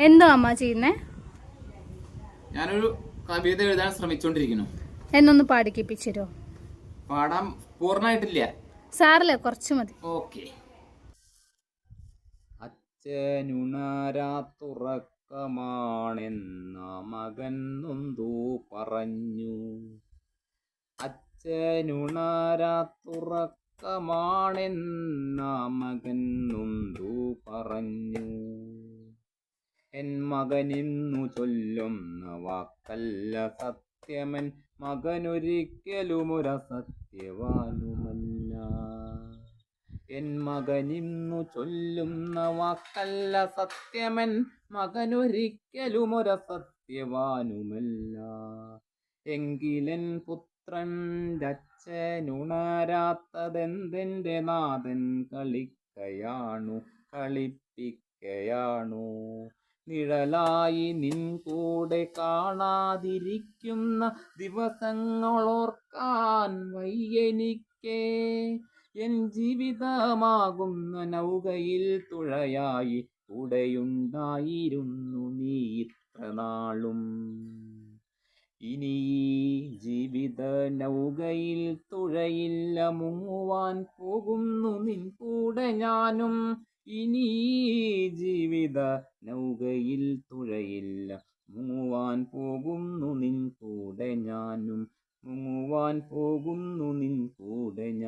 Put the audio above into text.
എന്തോ അമ്മ ചെയ്യുന്നേ? ഞാനൊരു കവിത എഴുതാൻ ശ്രമിച്ചോണ്ടിരിക്കുന്നു. എന്നൊന്ന് പാടിക്കിപ്പിച്ചിരോ പാടാൻ പൂർണമായിട്ടില്ല. സാറല്ലേ കുറച്ച് മതി. ഓക്കെ. അച്ഛനുണരാത്തുറക്കമാണെന്ന മകൻ നൊന്തു പറഞ്ഞു. അച്ഛനുണരാത്തുറക്കമാണെന്ന മകൻ നൊന്തു പറഞ്ഞു. എൻ മകനിന്നു ചൊല്ലുന്ന വാക്കല്ല സത്യമൻ. മകനൊരിക്കലുമൊര സത്യവാനുമല്ല എൻ മകനിന്നു ചൊല്ലുന്ന വാക്കല്ല സത്യമൻ. മകനൊരിക്കലുമൊര സത്യവാനുമല്ല എങ്കിലൻ പുത്രൻ അച്ഛനുണരാത്തതെന്തെന്റെ നാഥൻ കളിക്കയാണു കളിപ്പിക്കയാണു. നിഴലായി നിൻ കൂടെ കാണാതിരിക്കുന്ന ദിവസങ്ങളോർക്കാൻ വയ്യെനിക്കേ. എൻ ജീവിതമാകുന്ന നൗകയിൽ തുഴയായി കൂടെയുണ്ടായിരുന്നു നീ ഇത്ര നാളും. ഇനി ജീവിത നൗകയിൽ തുഴയില്ല മുങ്ങുവാൻ പോകുന്നു നിൻ കൂടെ ഞാനും. ഇനി ജീവിത നൗകയിൽ തുഴയില്ല. മുങ്ങുവാൻ പോകുന്നു നിൻ കൂടെ ഞാനും. മുങ്ങുവാൻ പോകുന്നു നിൻ കൂടെ ഞാൻ